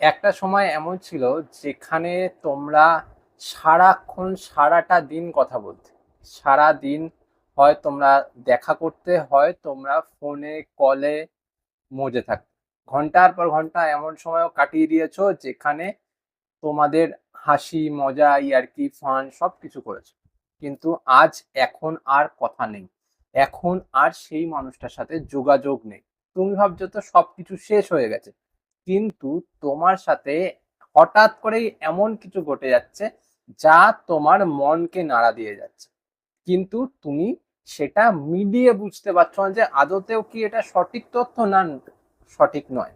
একটা সময় এমন ছিল যেখানে তোমরা সারাক্ষণ সারাটা দিন কথা বলতে। সারা দিন হয় তোমরা দেখা করতে, হয় তোমরা ফোনে, কলে মজে থাকতে। ঘণ্টার পর ঘণ্টা এমন সময়ও কাটিয়ে দিয়েছ যেখানে তোমাদের হাসি, মজা, ইয়ার্কি, ফান সব কিছু করেছ। কিন্তু আজ এখন আর কথা নেই। এখন আর সেই মানুষটার সাথে যোগাযোগ নেই। তুমি ভাবছ তো সবকিছু শেষ হয়ে গেছে। কিন্তু তোমার সাথে হঠাৎ করেই এমন কিছু ঘটে যাচ্ছে যা তোমার মনকে নাড়া দিয়ে যাচ্ছে। কিন্তু তুমি সেটা মিলিয়ে বুঝতে পারছ না যে আদতেও কি এটা সঠিক তথ্য না সঠিক নয়।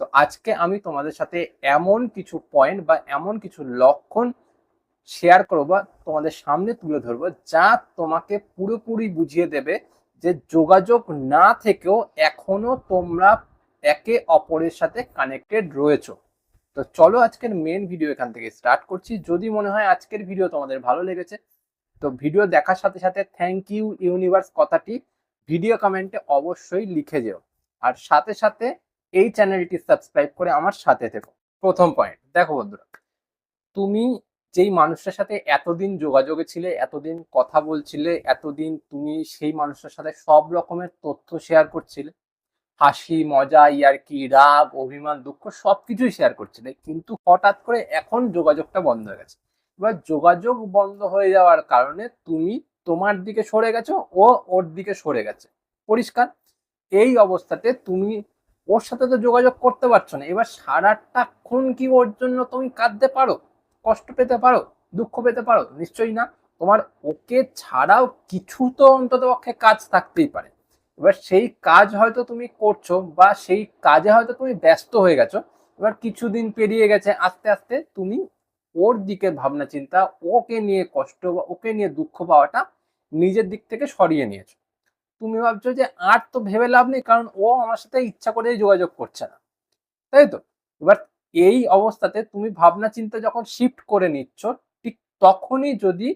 তো আজকে আমি তোমাদের সাথে এমন কিছু পয়েন্ট বা এমন কিছু লক্ষণ শেয়ার করব বা তোমাদের সামনে তুলে ধরবো যা তোমাকে পুরোপুরি বুঝিয়ে দেবে যে যোগাযোগ না থেকেও এখনও তোমরা একে অপরের সাথে কানেক্টেড রয়েছো। তো চলো আজকের মেন ভিডিও এখান থেকে স্টার্ট করছি। যদি মনে হয় আজকের ভিডিও তোমাদের ভালো লেগেছে, তো ভিডিও দেখার সাথে সাথে থ্যাংক ইউ ইউনিভার্স কথাটি ভিডিও কমেন্টে অবশ্যই লিখে যেও। আর সাথে সাথে এই চ্যানেলটি সাবস্ক্রাইব করে আমার সাথে থেকো। প্রথম পয়েন্ট দেখো বন্ধুরা, তুমি যেই মানুষটার সাথে এতদিন যোগাযোগে ছিলে, এতদিন কথা বলছিলে, এতদিন তুমি সেই মানুষটার সাথে সব রকমের তথ্য শেয়ার করছিলে হাসি, মজা, ইয়ার্কি, রাগ, অভিমান, দুঃখ সবকিছুই শেয়ার করছিলে কিন্তু হঠাৎ করে এখন যোগাযোগটা বন্ধ হয়ে গেছে। এবার যোগাযোগ বন্ধ হয়ে যাওয়ার কারণে তুমি তোমার দিকে সরে গেছো ও ওর দিকে সরে গেছে। পরিষ্কার? এই অবস্থাতে তুমি ওর সাথে তো যোগাযোগ করতে পারছ না। এবার সারাটাক্ষণ কি ওর জন্য তুমি কাঁদতে পারো? কষ্ট পেতে পারো? দুঃখ পেতে পারো? নিশ্চয়ই না। তোমার ওকে ছাড়াও কিছু তো অন্তত পক্ষে কাজ থাকতেই পারে। এবার সেই কাজ হয়তো তুমি করছ বা সেই কাজে হয়তো তুমি ব্যস্ত হয়ে গেছো, এবার কিছুদিন পেরিয়ে গেছে, আস্তে আস্তে তুমি ওর দিকে ভাবনা চিন্তা, ওকে নিয়ে কষ্ট বা ওকে নিয়ে দুঃখ পাওয়াটা নিজের দিক থেকে সরিয়ে নিয়েছো। তুমি ভাবছ যে আর তো ভেবে লাভ নেই, কারণ ও আমার সাথে ইচ্ছা করে যোগাযোগ করছে না। তাই তো? এবার এই অবস্থাতে তুমি ভাবনা চিন্তা যখন শিফট করে নিচ্ছ, ঠিক তখনই যদি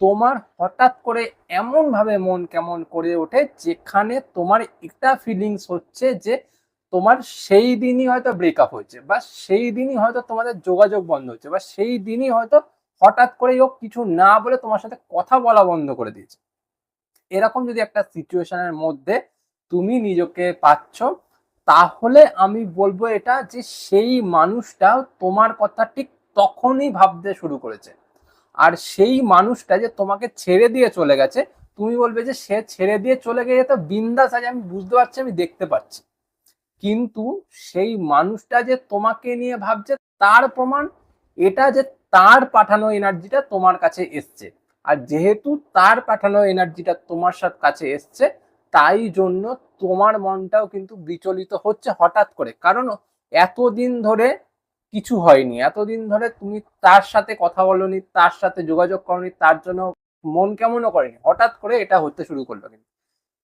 তোমার হঠাৎ করে এমন ভাবে মন কেমন করে ওঠে যেখানে তোমার একটা ফিলিংস হচ্ছে যে তোমার সেই দিনই হয়তো ব্রেকআপ হয়েছে বা সেই দিনই হয়তো তোমাদের যোগাযোগ বন্ধ হচ্ছে বা সেই দিনই হয়তো হঠাৎ করেই ও কিছু না বলে তোমার সাথে কথা বলা বন্ধ করে দিয়েছে। এরকম যদি একটা সিচুয়েশনের মধ্যে তুমি নিজেকে পাচ্ছ, তাহলে আমি বলব এটা যে সেই মানুষটা তোমার কথা ঠিক তখনই ভাবতে শুরু করেছে। আর সেই মানুষটা যে তোমাকে ছেড়ে দিয়ে চলে গেছে, তুমি বলবে যে সে ছেড়ে দিয়ে চলে গেছে তো বিন্দাস আছে আমি বুঝতে পারছি, আমি দেখতে পাচ্ছি। কিন্তু সেই মানুষটা যে তোমাকে নিয়ে ভাবছে, তার প্রমাণ এটা যে তার পাঠানো এনার্জিটা তোমার কাছে এসছে। আর যেহেতু তার পাঠানো এনার্জিটা তোমার সাথে কাছে এসছে, তাই জন্য তোমার মনটাও কিন্তু বিচলিত হচ্ছে হঠাৎ করে। কারণ এতদিন ধরে কিছু হয়নি। এতদিন ধরে তুমি তার সাথে কথা বলনি, তার সাথে যোগাযোগ করনি, তার জন্য মন কেমনও করেনি। হঠাৎ করে এটা হতে শুরু করল কিন্তু।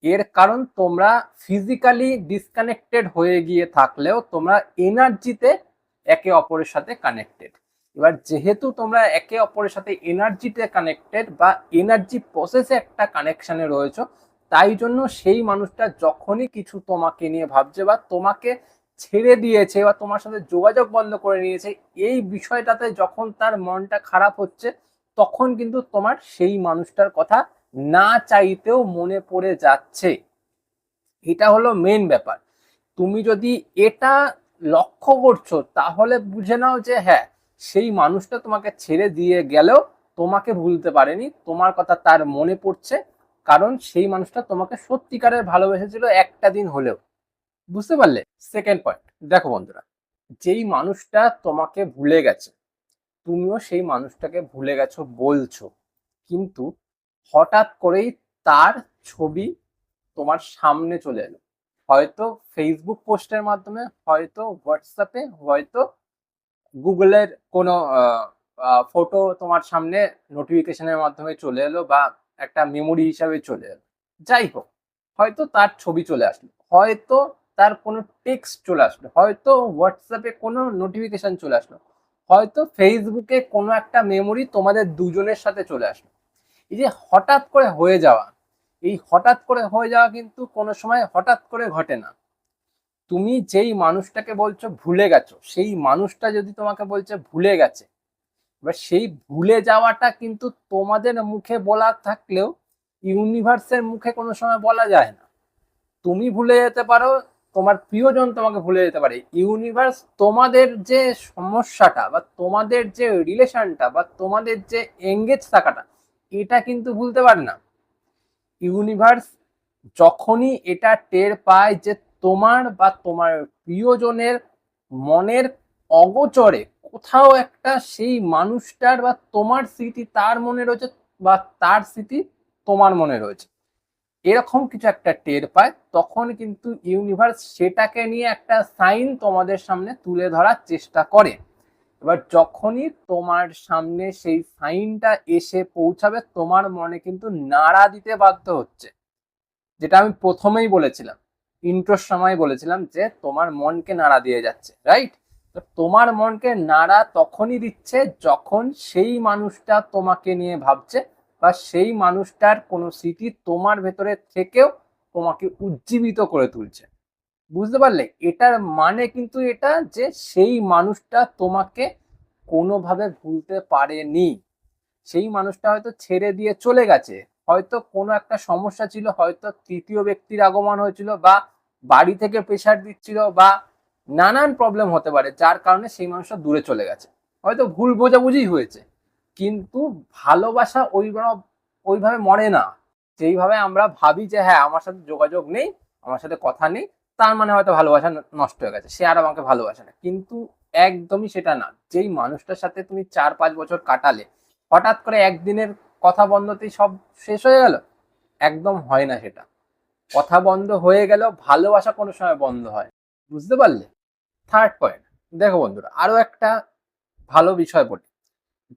এর কারণ তোমরা ফিজিক্যালি ডিসকানেক্টেড হয়ে গিয়ে থাকলেও তোমরা এনার্জিতে একে অপরের সাথে কানেক্টেড এবার যেহেতু তোমরা একে অপরের সাথে এনার্জিতে কানেক্টেড বা এনার্জি প্রসেসে একটা কানেকশানে রয়েছে, তাই জন্য সেই মানুষটা যখনই কিছু তোমাকে নিয়ে ভাবছে বা তোমাকে ছেড়ে দিয়েছে বা তোমার সাথে যোগাযোগ বন্ধ করে নিয়েছে, এই বিষয়টাতে যখন তার মনটা খারাপ হচ্ছে, তখন কিন্তু তোমার সেই মানুষটার কথা না চাইতেও মনে পড়ে যাচ্ছে। এটা হলো মেন ব্যাপার। তুমি যদি এটা লক্ষ্য করছ, তাহলে বুঝে নাও যে হ্যাঁ সেই মানুষটা তোমাকে ছেড়ে দিয়ে গেলেও তোমাকে ভুলতে পারেনি, তোমার কথা তার মনে পড়ছে, কারণ সেই মানুষটা তোমাকে সত্যিকারের ভালোবেসেছিল একটা দিন হলেও। বুঝতে পারলে? সেকেন্ড পয়েন্ট দেখো বন্ধুরা, যেই মানুষটা তোমাকে ভুলে গেছে, তুমিও সেই মানুষটাকে ভুলে গেছো বলছো। কিন্তু হঠাৎ করেই তার ছবি তোমার সামনে চলে এলো। হয়তো ফেসবুক পোস্টের মাধ্যমে, হয়তো হোয়াটসঅ্যাপে হয়তো গুগলের কোনো ফটো তোমার সামনে নোটিফিকেশনের মাধ্যমে চলে এলো বা একটা মেমোরি হিসাবে চলে এলো। যাই হোক, হয়তো তার ছবি চলে আসলো। হয়তো তার কোনো টেক্সট চলে আসলো। হয়তো হোয়াটসঅ্যাপে কোনো নোটিফিকেশন চলে আসলো। হয়তো ফেসবুকে কোনো একটা মেমোরি তোমাদের দুজনের সাথে চলে আসলো। এই যে হঠাৎ করে হয়ে যাওয়া, এই হঠাৎ করে হয়ে যাওয়া কিন্তু কোনো সময় হঠাৎ করে ঘটে না। তুমি যেই মানুষটাকে বলছো ভুলে গেছো, সেই মানুষটা যদি তোমাকে বলছে ভুলে গেছে, এবার সেই ভুলে যাওয়াটা কিন্তু তোমাদের মুখে বলা থাকলেও ইউনিভার্সের মুখে কোনো সময় বলা যায় না। তুমি ভুলে যেতে পারো তোমার প্রিয়জন তোমাকে ভুলে যেতে পারে। ইউনিভার্স তোমাদের যে সমস্যাটা বা তোমাদের যে রিলেশনটা বা তোমাদের যে এঙ্গেজ থাকাটা, এটা কিন্তু ভুলতে পারে না। ইউনিভার্স যখনই এটা টের পায় যে তোমার বা তোমার প্রিয়জনের মনের অগোচরে কোথাও একটা সেই মানুষটার বা তোমার স্মৃতি তার মনে রয়েছে বা তার স্মৃতি তোমার মনে রয়েছে। এরকম কিছু একটা টের পায়, তখন কিন্তু ইউনিভার্স সেটাকে নিয়ে একটা সাইন তোমাদের সামনে তুলে ধরার চেষ্টা করে। এবার যখনই তোমার সামনে সেই সাইনটা এসে পৌঁছাবে, তোমার মনে কিন্তু নাড়া দিতে বাধ্য হচ্ছে। যেটা আমি প্রথমেই বলেছিলাম ইন্ট্রোর সময় বলেছিলাম যে তোমার মনকে নাড়া দিয়ে যাচ্ছে রাইট তো তোমার মনকে নাড়া তখনই দিচ্ছে যখন সেই মানুষটা তোমাকে নিয়ে ভাবছে বা সেই মানুষটার কোনো স্মৃতি তোমার ভেতরে থেকেও তোমাকে উজ্জীবিত করে তুলছে। বুঝতে পারলে? এটার মানে কিন্তু এটা যে সেই মানুষটা তোমাকে কোনোভাবে ভুলতে পারেনি। সেই মানুষটা হয়তো ছেড়ে দিয়ে চলে গেছে। হয়তো কোনো একটা সমস্যা ছিল, হয়তো তৃতীয় ব্যক্তির আগমন হয়েছিল বা বাড়ি থেকে প্রেশার দিচ্ছিল বা নানান প্রবলেম হতে পারে, যার কারণে সেই মানুষটা দূরে চলে গেছে। হয়তো ভুল বোঝাবুঝি হয়েছে। কিন্তু ভালোবাসা ওই ওইভাবে মরে না। যেইভাবে আমরা ভাবি যে হ্যাঁ আমার সাথে যোগাযোগ নেই, আমার সাথে কথা নেই, তার মানে হয়তো ভালোবাসা নষ্ট হয়ে গেছে। সে আর আমাকে ভালোবাসে না। কিন্তু একদমই সেটা না। যেই মানুষটার সাথে তুমি চার পাঁচ বছর কাটালে, হঠাৎ করে একদিনের কথা বন্ধতেই সব শেষ হয়ে গেল? একদম হয় না সেটা। কথা বন্ধ হয়ে গেল ভালোবাসা কোনো সময় বন্ধ হয় বুঝতে পারলে? থার্ড পয়েন্ট দেখো বন্ধুরা আরও একটা ভালো বিষয় বলি।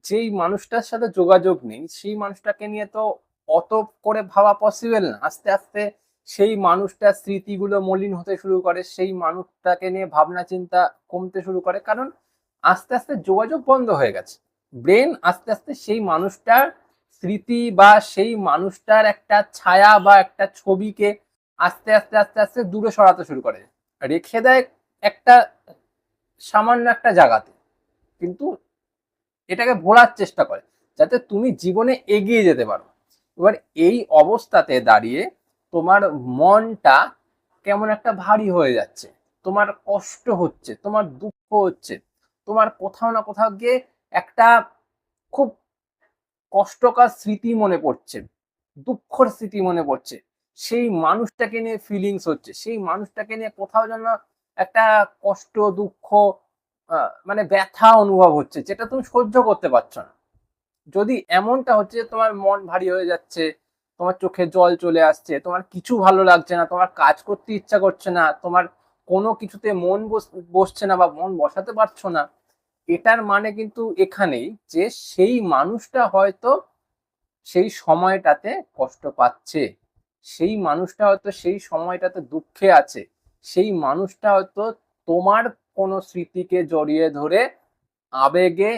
যেই মানুষটার সাথে যোগাযোগ নেই, সেই মানুষটাকে নিয়ে তো অত করে ভাবা পসিবল না। আস্তে আস্তে সেই মানুষটার স্মৃতিগুলো মলিন হতে শুরু করে, সেই মানুষটাকে নিয়ে ভাবনা চিন্তা কমতে শুরু করে। কারণ আস্তে আস্তে যোগাযোগ বন্ধ হয়ে গেছে। ব্রেন আস্তে আস্তে সেই মানুষটার স্মৃতি বা সেই মানুষটার একটা ছায়া বা একটা ছবিকে আস্তে আস্তে আস্তে আস্তে দূরে সরাতে শুরু করে। রেখে দেয় একটা সামান্য একটা জায়গাতে। কিন্তু এটাকে ভোলার চেষ্টা করে, যাতে তুমি জীবনে এগিয়ে যেতে পারো। এবার এই অবস্থাতে দাঁড়িয়ে তোমার মনটা কেমন একটা ভারী হয়ে যাচ্ছে, তোমার কষ্ট হচ্ছে, তোমার দুঃখ হচ্ছে, তোমার কোথাও না কোথাও গিয়ে একটা খুব কষ্টকর স্মৃতি মনে পড়ছে, দুঃখর স্মৃতি মনে পড়ছে। সেই মানুষটাকে নিয়ে ফিলিংস হচ্ছে, সেই মানুষটাকে নিয়ে কোথাও যেন একটা কষ্ট, দুঃখ মানে ব্যথা অনুভব হচ্ছে, যেটা তুমি সহ্য করতে পারছ না। যদি এমনটা হচ্ছে যে তোমার মন ভারী হয়ে যাচ্ছে, তোমার চোখে জল চলে আসছে, তোমার কিছু ভালো লাগছে না, তোমার কাজ করতে ইচ্ছা করছে না, তোমার কোনো কিছুতে মন বসছে না বা মন বসাতে পারছ না, এটার মানে কিন্তু এখানেই যে সেই মানুষটা হয়তো সেই সময়টাতে কষ্ট পাচ্ছে, সেই মানুষটা হয়তো সেই সময়টাতে দুঃখে আছে, সেই মানুষটা হয়তো তোমার কোনো স্মৃতিকে জড়িয়ে ধরে আবেগে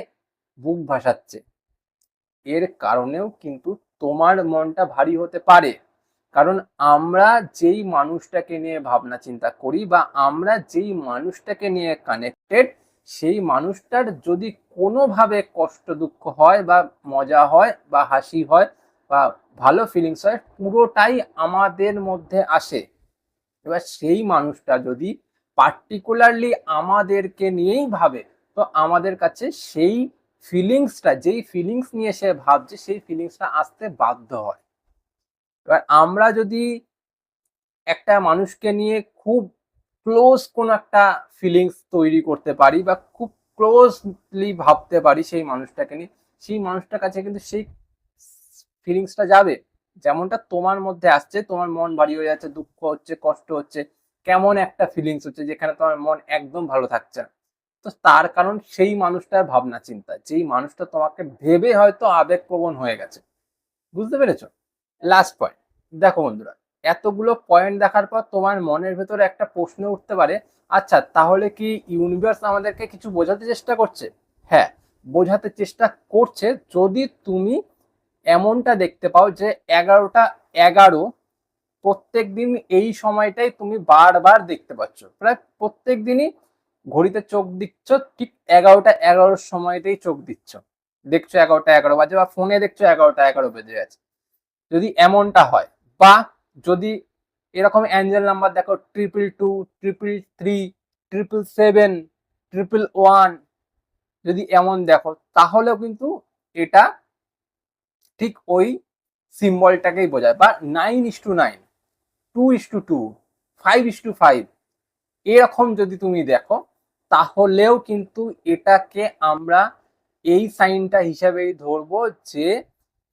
বুক ভাসাচ্ছে। এর কারণেও কিন্তু তোমার মনটা ভারী হতে পারে। কারণ আমরা যেই মানুষটাকে নিয়ে ভাবনা চিন্তা করি বা আমরা যেই মানুষটাকে নিয়ে কানেক্টেড সেই মানুষটার যদি কোনোভাবে কষ্ট দুঃখ হয় বা মজা হয় বা হাসি হয় বা ভালো ফিলিংস হয়, পুরোটাই আমাদের মধ্যে আসে। এবার সেই মানুষটা যদি পার্টিকুলারলি আমাদেরকে নিয়েই ভাবে। তো আমাদের কাছে সেই ফিলিংসটা যেই ফিলিংস নিয়ে সে ভাবছে, সেই ফিলিংসটা আসতে বাধ্য হয়। এবার আমরা যদি একটা মানুষকে নিয়ে খুব ক্লোজ কোনো একটা ফিলিংস তৈরি করতে পারি বা খুব ক্লোজলি ভাবতে পারি সেই মানুষটাকে নিয়ে, সেই মানুষটার কাছে কিন্তু সেই ফিলিংসটা যাবে। যেমনটা তোমার মধ্যে আসছে, তোমার মন ভারী হয়ে যাচ্ছে, দুঃখ হচ্ছে, কষ্ট হচ্ছে কেমন একটা ফিলিংস হচ্ছে যেখানে তোমার মন একদম ভালো থাকছে তো তার কারণ সেই মানুষটার ভাবনা চিন্তা, যেই মানুষটা তোমাকে ভেবে হয়তো আবেগপ্রবণ হয়ে গেছে। বুঝতে পেরেছ? লাস্ট পয়েন্ট দেখো বন্ধুরা, এতগুলো পয়েন্ট দেখার পর তোমার মনের ভেতরে একটা প্রশ্ন উঠতে পারে আচ্ছা তাহলে কি ইউনিভার্স আমাদেরকে কিছু বোঝাতে চেষ্টা করছে? হ্যাঁ বোঝাতে চেষ্টা করছে যদি তুমি এমনটা দেখতে পাও যে এগারোটা এগারো প্রত্যেক দিন এই সময়টাই তুমি বারবার দেখতে পাচ্ছ। প্রায় প্রত্যেক দিনই ঘড়িতে চোখ দিচ্ছ, ঠিক এগারোটা এগারোর সময়তেই চোখ দিচ্ছ। দেখছ এগারোটা এগারো বাজে বা ফোনে দেখছ এগারোটা এগারো বেজে গেছে। যদি এমনটা হয় বা যদি এরকম অ্যাঞ্জেল নাম্বার দেখো triple two triple three triple seven triple one যদি এমন দেখো তাহলেও কিন্তু এটা ঠিক ওই সিম্বলটাকেই বোঝায় বা nine is two nine two is two two five is two five এরকম যদি তুমি দেখো, তাহলেও কিন্তু এটাকে আমরা এই সাইনটা হিসাবেই ধরবো যে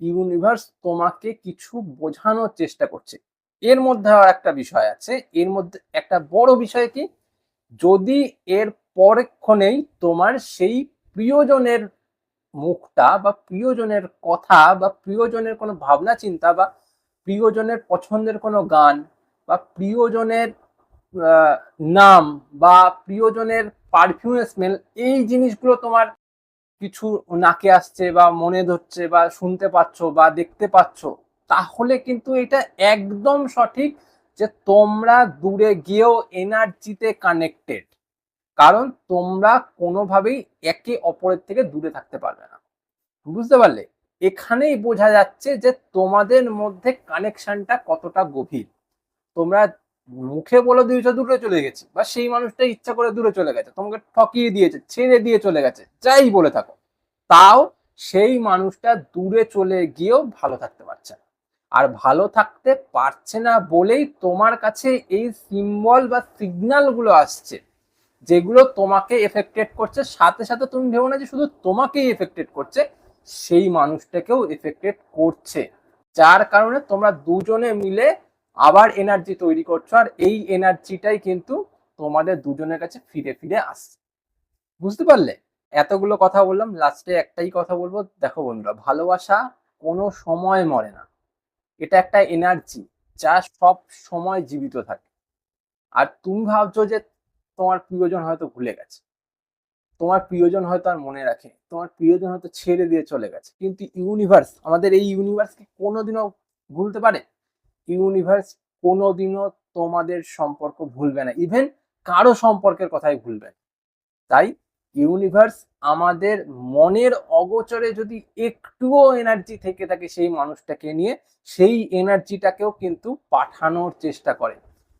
ইউনিভার্স তোমাকে কিছু বোঝানোর চেষ্টা করছে। এর মধ্যে আর একটা বিষয় আছে, এর মধ্যে একটা বড় বিষয় কি, যদি এর পরক্ষণেই তোমার সেই প্রিয়জনের মুখটা বা প্রিয়জনের কথা বা প্রিয়জনের কোনো ভাবনা, চিন্তা বা প্রিয়জনের পছন্দের কোনো গান বা প্রিয়জনের নাম বা প্রিয়জনের পারফিউমের স্মেল এই জিনিসগুলো তোমার কিছু নাকে আসছে বা মনে ধরছে বা শুনতে পাচ্ছ বা দেখতে পাচ্ছ, তাহলে কিন্তু এটা একদম সঠিক যে তোমরা দূরে গিয়েও এনার্জিতে কানেক্টেড কারণ তোমরা কোনোভাবেই একে অপরের থেকে দূরে থাকতে পারবে না। বুঝতে পারলে? এখানেই বোঝা যাচ্ছে যে তোমাদের মধ্যে কানেকশনটা কতটা গভীর। তোমরা মুখে বলে দিয়েছ, দূরে চলে গেছি, বা সেই মানুষটা ইচ্ছা করে দূরে চলে গেছে, তোমাকে ঠকিয়ে দিয়েছে, ছেড়ে দিয়ে চলে গেছে, যাই বলে থাকো। তাও সেই মানুষটা দূরে চলে গিয়েও ভালো থাকতে পারছে না। আর ভালো থাকতে পারছে না বলেই তোমার কাছে এই সিম্বল বা সিগন্যালগুলো আসছে, যেগুলো তোমাকে এফেক্টেড করছে। সাথে সাথে তুমি ভেবো না যে শুধু তোমাকেই এফেক্টেড করছে সেই মানুষটাকেও এফেক্টেড করছে। যার কারণে তোমরা দুজনে মিলে আবার এনার্জি তৈরি করছ, আর এই এনার্জিটাই কিন্তু তোমাদের দুজনের কাছে ফিরে ফিরে আসছে। বুঝতে পারলে? এতগুলো কথা বললাম লাস্টে একটাই কথা বলব। দেখো বন্ধুরা, ভালোবাসা কোনো সময় মরে না। এটা একটা এনার্জি যা সব সময় জীবিত থাকে। আর তুমি ভাবছ যে তোমার প্রিয়জন হয়তো ভুলে গেছে। তোমার প্রিয়জন হয়তো আর মনে রাখে তোমার প্রিয়জন হয়তো ছেড়ে দিয়ে চলে গেছে। কিন্তু ইউনিভার্স আমাদের এই ইউনিভার্সকে কোনোদিনও ভুলতে পারে? ইউনিভার্স কোনোদিনও তোমাদের সম্পর্ক ভুলবে না। ইভেন কারও সম্পর্কের কথাই ভুলবে তাই ইউনিভার্স আমাদের মনের অগোচরে যদি একটুও এনার্জি থেকে থাকে সেই মানুষটাকে নিয়ে, সেই এনার্জিটাকেও কিন্তু পাঠানোর চেষ্টা করে।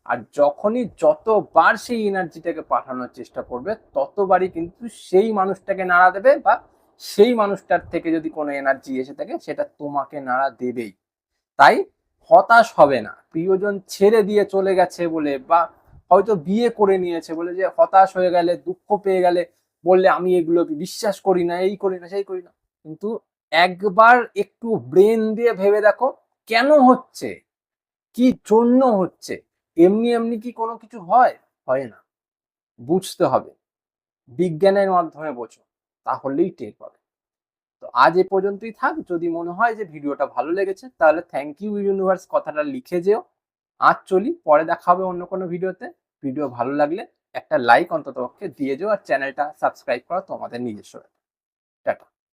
আর যখনই যতবার সেই এনার্জিটাকে পাঠানোর চেষ্টা করবে, ততবারই কিন্তু সেই মানুষটাকে নাড়া দেবে বা সেই মানুষটার থেকে যদি কোনো এনার্জি এসে থাকে, সেটা তোমাকে নাড়া দেবেই। তাই হতাশ হবে না। প্রিয়জন ছেড়ে দিয়ে চলে গেছে বলে বা হয়তো বিয়ে করে নিয়েছে বলে যে হতাশ হয়ে গেলে, দুঃখ পেয়ে গেলে বললে, আমি এগুলো বিশ্বাস করি না, এই করি না, সেই করি না। কিন্তু একবার একটু ব্রেন দিয়ে ভেবে দেখো, কেন হচ্ছে? কি জন্য হচ্ছে? এমনি এমনি কি কোনো কিছু হয়? হয় না। বুঝতে হবে। বিজ্ঞানের মাধ্যমে বোঝো, তাহলেই টের পাবে। তো আজ এ পর্যন্তই থাক। যদি মনে হয় যে ভিডিওটা ভালো লেগেছে, তাহলে থ্যাংক ইউ ইউনিভার্স কথাটা লিখে যেও। আজ চলি, পরে দেখা হবে অন্য কোনো ভিডিওতে। ভিডিও ভালো লাগলে একটা লাইক অন্তত পক্ষে দিয়ে যেও আর চ্যানেলটা সাবস্ক্রাইব করা তোমাদের নিজস্ব। টাটা।